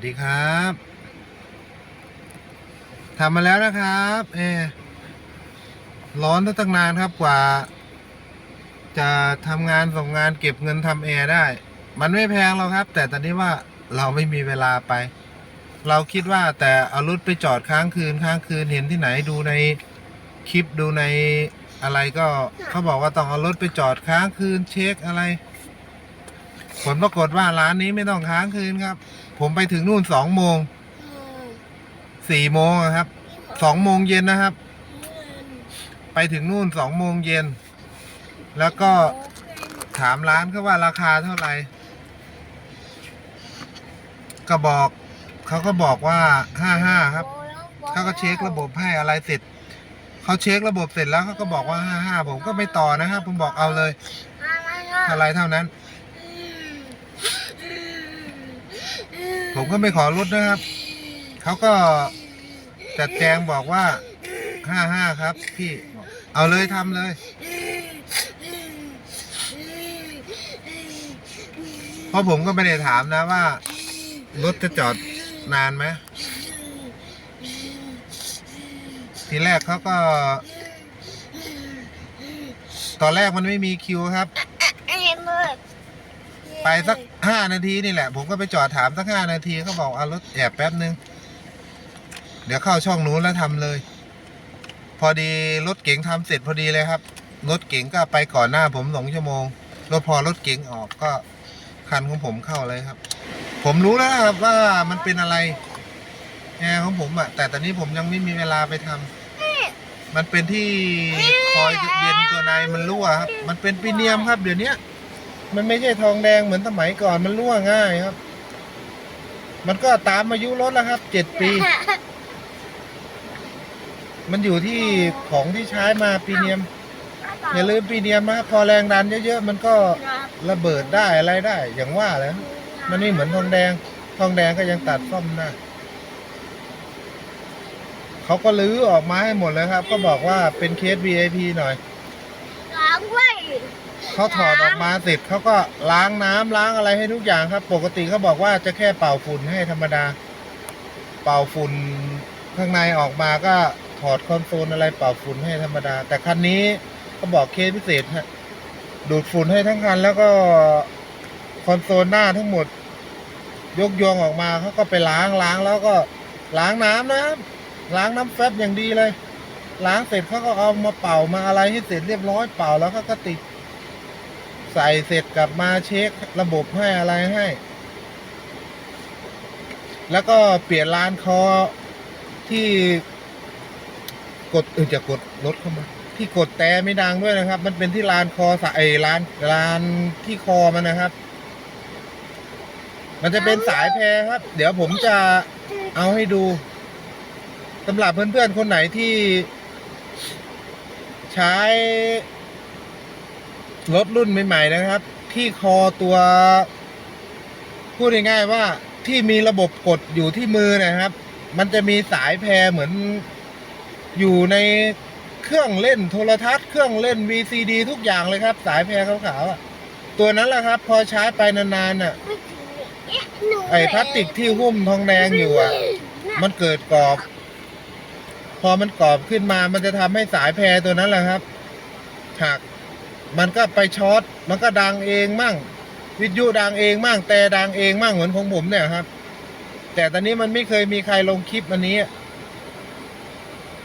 วัสดีครับทำมาแล้วนะครับเออร้อนตั้งนานครับกว่า จะทำงานส่งงานเก็บเงินทำแอร์ได้ มันไม่แพงหรอกครับ แต่ตอนนี้ว่าเราไม่มีเวลาไป เราคิดว่าแต่เอารถไปจอดค้างคืนค้างคืนเห็นที่ไหนดูในคลิปดูในอะไรก็เขาบอกว่าต้องเอารถไปจอดค้างคืนเช็คอะไร ผลปรากฏว่าร้านนี้ไม่ต้องค้างคืนครับ ผมไปถึงนู่นสองโมงสี่โมงอะครับสองโมงเย็นนะครับ ไปถึงนู่นสองโมงเย็น แล้วก็ถามร้านเขาว่าราคาเท่าไหร่ก็บอกเขาก็บอกว่าห้าห้าครับเขาก็เช็คระบบให้อะไรเสร็จเขาเช็คระบบเสร็จแล้วเขาก็บอกว่าห้าห้าผมก็ไม่ต่อนะครับ ผมบอกเอาเลยเท่าไรเท่านั้น ผมก็ไม่ขอลดนะครับ เขาก็จัดแจงบอกว่าห้าห้าครับ พี่บอกเอาเลยทำเลย เพราะผมก็ไม่ได้ถามนะว่า รถจะจอดนานไหมทีแรกเขาก็ ตอนแรกมันไม่มีคิวครับ ไปสักห้านาทีนี่แหละ ผมก็ไปจอดถามสักห้านาทีเขาบอกเอารถแอบแป๊บนึง เดี๋ยวเข้าช่องนู้นแล้วทำเลย พอดีรถเก๋งทำเสร็จพอดีเลยครับ รถเก๋งก็ไปก่อนหน้าผมสองชั่วโมง รถพอรถเก๋งออกก็คันของผมเข้าเลยครับ ผมรู้แล้วครับว่ามันเป็นอะไรแอร์ของผมอะแต่ตอนนี้ผมยังไม่มีเวลาไปทำมันเป็นที่คอยเย็นตัวในมันรั่วครับ มันเป็นปีเนียมครับเดี๋ยวนี้ มันไม่ใช่ทองแดงเหมือนสมัยก่อนมันรั่วง่ายครับ มันก็ตามอายุรถแล้วครับเจ็ดปี มันอยู่ที่ของที่ใช้มาปีเนียม อย่าลืมปีเนียมนะครับพอแรงดันเยอะๆมันก็ระเบิดได้อะไรได้ อย่างว่าแล้วมันไม่เหมือนทองแดง ทองแดงก็ยังตัดซ่อมได้เขาก็ลื้อออกมาให้หมดเลยครับ ก็บอกว่าเป็นเคส VIP หน่อย เขาถอดออกมาเสร็จเขาก็ล้างน้ำล้างอะไรให้ทุกอย่างครับ ปกติเขาบอกว่าจะแค่เป่าฝุ่นให้ธรรมดา เป่าฝุ่นข้างในออกมาก็ถอดคอนโซลอะไรเป่าฝุ่นให้ธรรมดา แต่คันนี้เขาบอกเคสพิเศษฮะดูดฝุ่นให้ทั้งคันแล้วก็คอนโซลหน้าทั้งหมด ยกยองออกมาเขาก็ไปล้างล้างแล้วก็ล้างน้ำนะครับล้างน้ำแฟบอย่างดีเลย ล้างเสร็จเขาก็เอามาเป่ามาอะไรให้เสร็จเรียบร้อยเป่าแล้วเขาก็ติด ใส่เสร็จกลับมาเช็คระบบให้อะไรให้ แล้วก็เปลี่ยนลานคอที่กดเออจะกดรถเข้ามา ที่กดแต่ไม่ดังด้วยนะครับ มันเป็นที่ลานคอสายเอยลานลานที่คอมันนะครับ มันจะเป็นสายแพรครับ เดี๋ยวผมจะเอาให้ดูสำหรับเพื่อนๆคนไหนที่ ใช้ รถรุ่นใหม่ๆนะครับ ที่คอตัว พูดง่ายๆว่าที่มีระบบกดอยู่ที่มือนะครับ มันจะมีสายแพรเหมือนอยู่ในเครื่องเล่นโทรทัศน์เครื่องเล่น VCD ทุกอย่างเลยครับ สายแพรขาวๆอะตัวนั้นแหละครับ พอใช้ไปนานๆน่ะ ไอ้พลาสติกที่หุ้มทองแดงอยู่อะ มันเกิดกรอบ พอมันกรอบขึ้นมามันจะทำให้สายแพรตัวนั้นแหละครับหัก มันก็ไปช็อตมันก็ดังเองมั่ง วิทยุดังเองมั่งแต่ดังเองมั่งเหมือนของผมเนี่ยครับ แต่ตอนนี้มันไม่เคยมีใครลงคลิปอันนี้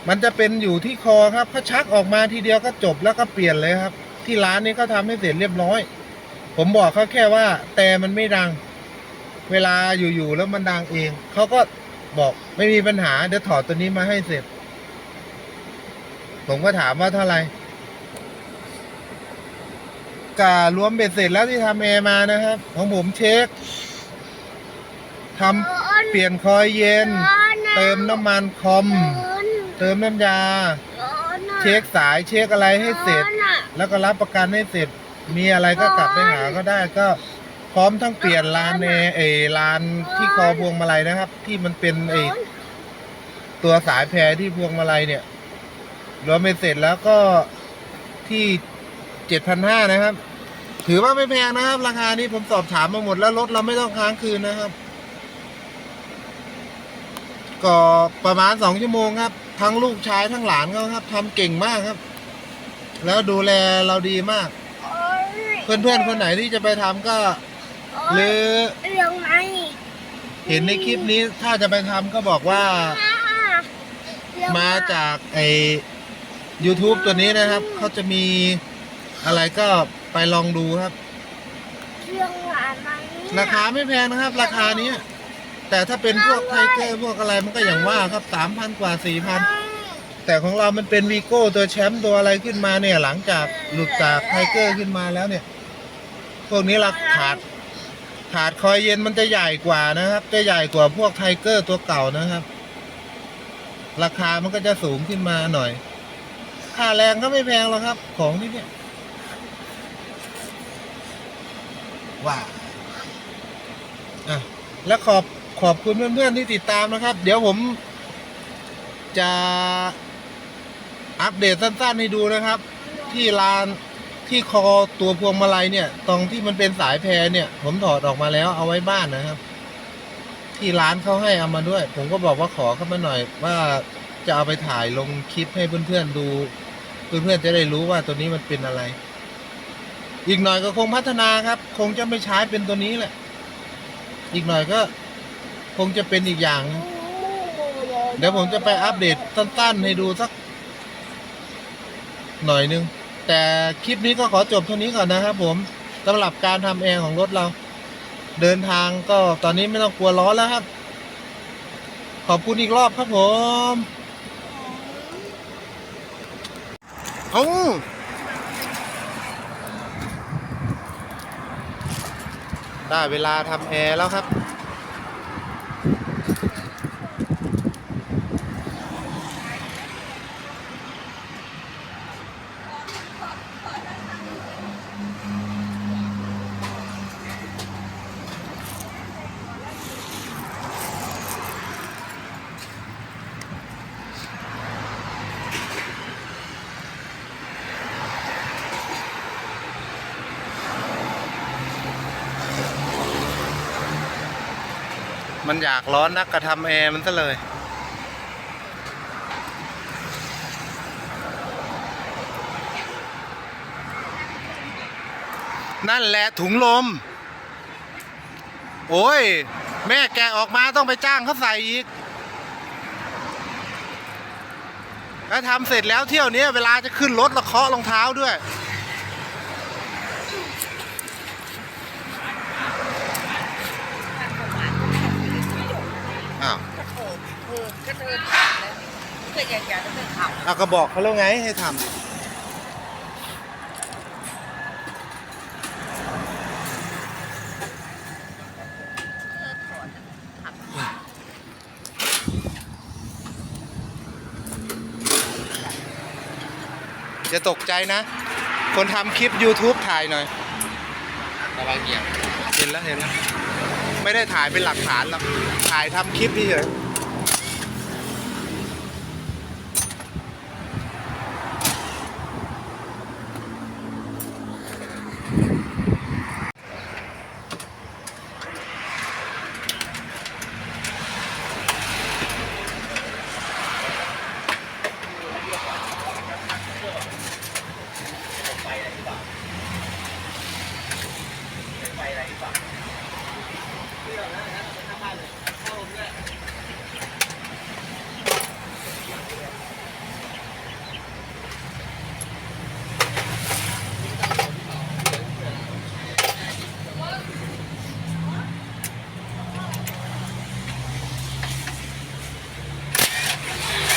มันจะเป็นอยู่ที่คอครับเขาชักออกมาทีเดียวก็จบแล้วก็เปลี่ยนเลยครับ ที่ร้านนี้เขาทำให้เสร็จเรียบร้อย ผมบอกเขาแค่ว่า แต่มันไม่ดัง เวลาอยู่ๆแล้วมันดังเองเขาก็บอกไม่มีปัญหาเดี๋ยวถอดตัวนี้มาให้เสร็จ ผมก็ถามว่าเท่าไหร่ รวมเบ็ดเสร็จแล้วที่ทำแอร์มานะครับ ของผมเช็คทำเปลี่ยนคอยเย็น เติมน้ำมันคอม เติมน้ำยา เช็คสายเช็คอะไรให้เสร็จ แล้วก็รับประกันให้เสร็จ มีอะไรก็กลับไปหาก็ได้ก็พร้อมทั้งเปลี่ยนลานเอเอลานที่คอพวงมาลัยนะครับ ที่มันเป็นไอตัวสายแพรที่พวงมาลัยเนี่ยรวมไปเสร็จแล้วก็ที่ เจ็ดพันห้านะครับ ถือว่าไม่แพงนะครับ ราคานี้ผมสอบถามมาหมดแล้วรถเราไม่ต้องค้างคืนนะครับ ก็ประมาณสองชั่วโมงครับ ทั้งลูกชายทั้งหลานเขาครับทำเก่งมากครับ แล้วดูแลเราดีมากโอ๊ยเพื่อนๆคนไหนที่จะไปทำก็ หรือเรื่องไหนเห็นในคลิปนี้ถ้าจะไปทำก็บอกว่าเรื่องมาจากไอ YouTube ตัวนี้นะครับ เขาจะมี อะไรก็ไปลองดูครับเรื่องอะไรราคาไม่แพงนะครับ ราคานี้แต่ถ้าเป็นพวกไทเกอร์พวกอะไรมันก็อย่างว่าครับสามพันกว่าสี่พันแต่ของเรามันเป็นวีโก้ตัวแชมป์ตัวอะไรขึ้นมาเนี่ย หลังจากหลุดจากไทเกอร์ขึ้นมาแล้วเนี่ย พวกนี้ราขาดขาดคอยเย็นมันจะใหญ่กว่านะครับ จะใหญ่กว่าพวกไทเกอร์ตัวเก่านะครับ ราคามันก็จะสูงขึ้นมาหน่อย ค่าแรงก็ไม่แพงหรอกครับ ของที่เนี่ย ว้าอะแล้วขอบขอบคุณเพื่อนๆที่ติดตามนะครับ เดี๋ยวผมจะอัปเดตสั้นๆให้ดูนะครับ ที่ลานที่คอตัวพวงมาลัยเนี่ย ตรงที่มันเป็นสายแพรเนี่ย ผมถอดออกมาแล้วเอาไว้บ้านนะครับ ที่ร้านเขาให้เอามาด้วย ผมก็บอกว่าขอเข้ามาหน่อย ว่าจะเอาไปถ่ายลงคลิปให้เพื่อนๆดู เพื่อนๆจะได้รู้ว่าตัวนี้มันเป็นอะไร อีกหน่อยก็คงพัฒนาครับ คงจะไม่ใช้เป็นตัวนี้แหละ อีกหน่อยก็ คงจะเป็นอีกอย่าง เดี๋ยวผมจะไปอัปเดตสั้นๆให้ดูสัก หน่อยนึง แต่คลิปนี้ก็ขอจบเท่านี้ก่อนนะครับผมสำหรับการทำแอร์ของรถเรา เดินทางก็ตอนนี้ไม่ต้องกลัวร้อนแล้วครับ ขอบคุณอีกรอบครับผม เอา ได้เวลาทำแอร์แล้วครับ มันอยากร้อนนักกระทำแอร์มันซะเลย นั่นแหละถุงลม โอ้ย แม่แกออกมาต้องไปจ้างเขาใส่อีกแล้วทำเสร็จแล้วเที่ยวนี้เวลาจะขึ้นรถล้วเคาะรองเท้าด้วย อ้าว ก็โถเออก็เธอถามแล้วก็ อยากอยาจะเธอถามเอาก็บอกเขาแล้วไงให้ทำจะตกใจนะ คนทำคลิป YouTube ถ่ายหน่อย ระวังเหยียบเห็นแล้วเห็นแล้ว ไม่ได้ถ่ายเป็นหลักฐานหรอกถ่ายทำคลิปเฉย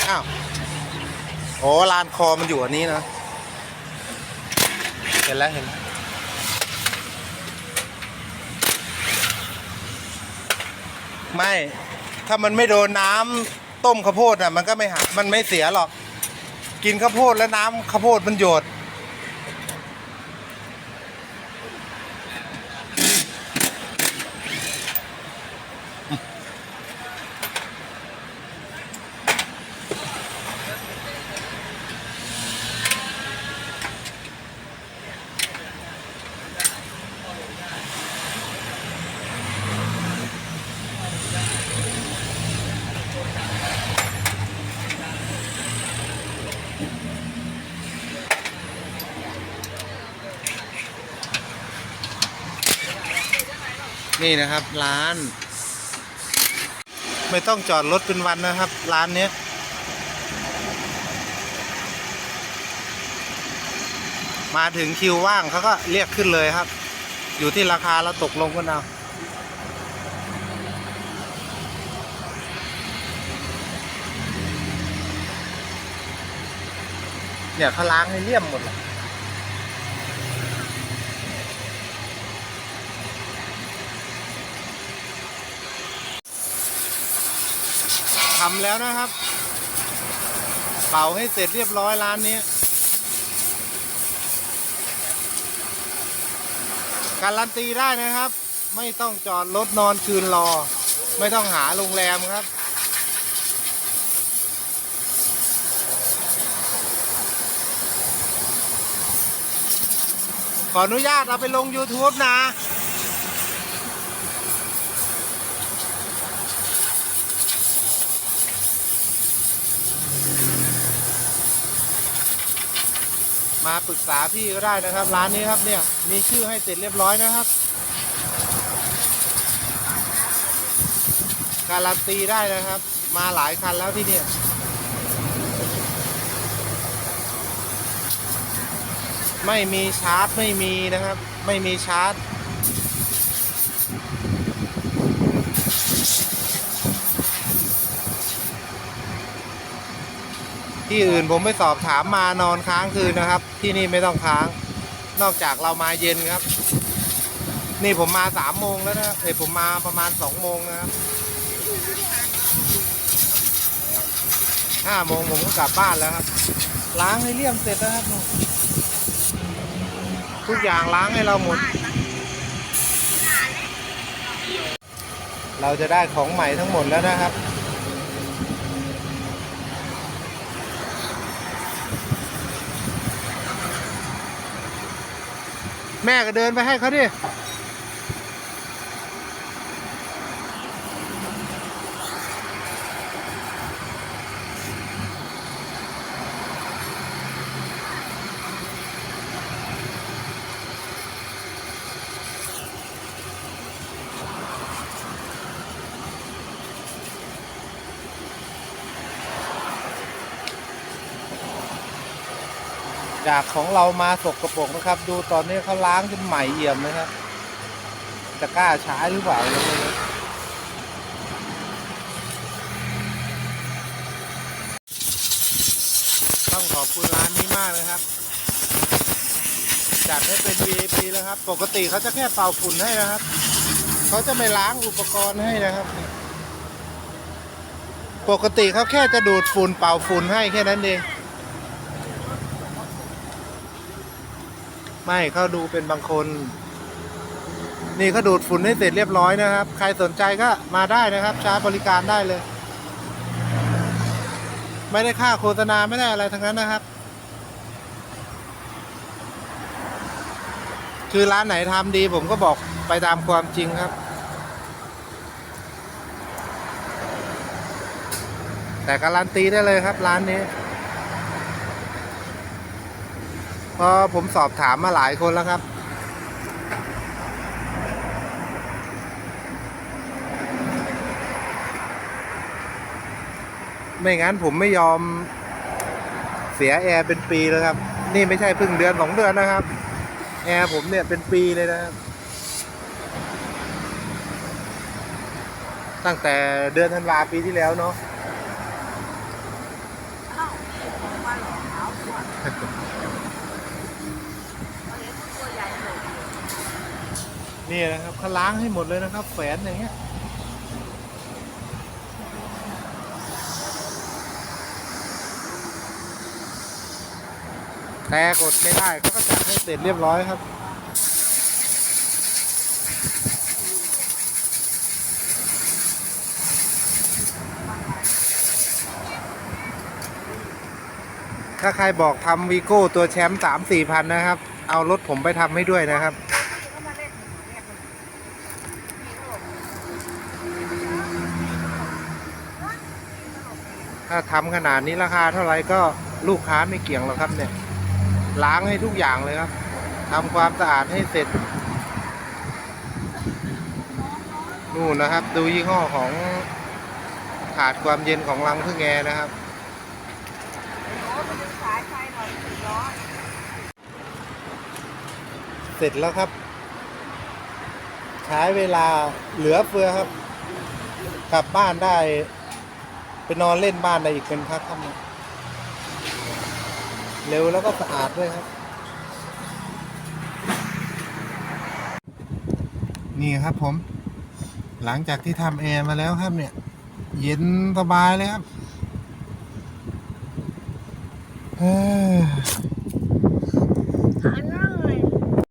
อ้าวโอ้ลานคอมันอยู่อันนี้นะ เห็นแล้วเห็นแล้ว ไม่ ถ้ามันไม่โดนน้ำต้มข้าวโพดอะมันก็ไม่หักมันไม่เสียหรอก กินข้าวโพดแล้วน้ำข้าวโพดมันหยด นี่นะครับร้าน ไม่ต้องจอดรถเป็นวันนะครับ ร้านเนี้ยมาถึงคิวว่างเขาก็เรียกขึ้นเลยครับ อยู่ที่ราคาเราตกลงกันเอาเนี่ยเขาล้างให้เลี่ยมหมดเลย ทำแล้วนะครับ เป่าให้เสร็จเรียบร้อยร้านนี้ การันตีได้นะครับ ไม่ต้องจอดรถนอนคืนรอ ไม่ต้องหาโรงแรมครับขออนุญาตเอาไปลง YouTube นะ มาปรึกษาพี่ก็ได้นะครับ ร้านนี้ครับเนี่ยมีชื่อให้เสร็จเรียบร้อยนะครับ การันตีได้นะครับ มาหลายคันแล้วที่เนี่ยไม่มีชาร์จไม่มีนะครับ ไม่มีชาร์จ ที่อื่นผมไปสอบถามมานอนค้างคืนนะครับ ที่นี่ไม่ต้องค้าง นอกจากเรามาเย็นครับ นี่ผมมาสามโมงแล้วนะเอ้ยผมมาประมาณสองโมงนะครับห้าโมงผมก็กลับบ้านแล้วครับ ล้างให้เลี่ยมเสร็จนะครับทุกอย่างล้างให้เราหมด เราจะได้ของใหม่ทั้งหมดแล้วนะครับ แม่ก็เดินไปให้เขาดิ จากของเรามาสกกระปรกนะครับ ดูตอนนี้เขาล้างจนใหม่เอี่ยมนะครับจะกล้าใช้หรือเปล่าเราไม่รู้ต้องขอบคุณร้านนี้มากเลยครับ จัดให้เป็น VIP แล้วครับ ปกติเขาจะแค่เป่าฝุ่นให้นะครับ เขาจะไม่ล้างอุปกรณ์ให้นะครับ ปกติเขาแค่จะดูดฝุ่นเป่าฝุ่นให้แค่นั้นเอง ไม่เขาดูเป็นบางคน นี่เขาดูดฝุ่นให้เสร็จเรียบร้อยนะครับ ใครสนใจก็มาได้นะครับใช้บริการได้เลย ไม่ได้ค่าโฆษณาไม่ได้อะไรทั้งนั้นนะครับ คือร้านไหนทำดีผมก็บอกไปตามความจริงครับ แต่การันตีได้เลยครับร้านนี้ เพราะผมสอบถามมาหลายคนแล้วครับ ไม่งั้นผมไม่ยอมเสียแอร์เป็นปีแล้วครับ นี่ไม่ใช่เพิ่งเดือนสองเดือนนะครับ แอร์ผมเนี่ยเป็นปีเลยนะครับ ตั้งแต่เดือนธันวาปีที่แล้วเนาะ นี่นะครับเขาล้างให้หมดเลยนะครับ แฝนอย่างเงี้ยแต่กดไม่ได้เขาก็จัดให้เสร็จเรียบร้อยครับ ถ้าใครบอกทำวีโก้ตัวแชมป์สามสี่พันนะครับ เอารถผมไปทำให้ด้วยนะครับ ถ้าทำขนาดนี้ราคาเท่าไหร่ก็ลูกค้าไม่เกี่ยงหรอกครับเนี่ย ล้างให้ทุกอย่างเลยครับทำความสะอาดให้เสร็จ นู่นนะครับ ดูยี่ห้อของขาดความเย็นของรังพึ่งแอร์นะครับเสร็จแล้วครับ ใช้เวลาเหลือเฟือครับ กลับบ้านได้ ไปนอนเล่นบ้านได้อีกเป็นพักค่ำเร็วแล้วก็สะอาดด้วยครับ นี่ครับผม หลังจากที่ทำแอร์มาแล้วครับเนี่ย เย็นสบายเลยครับเฮ้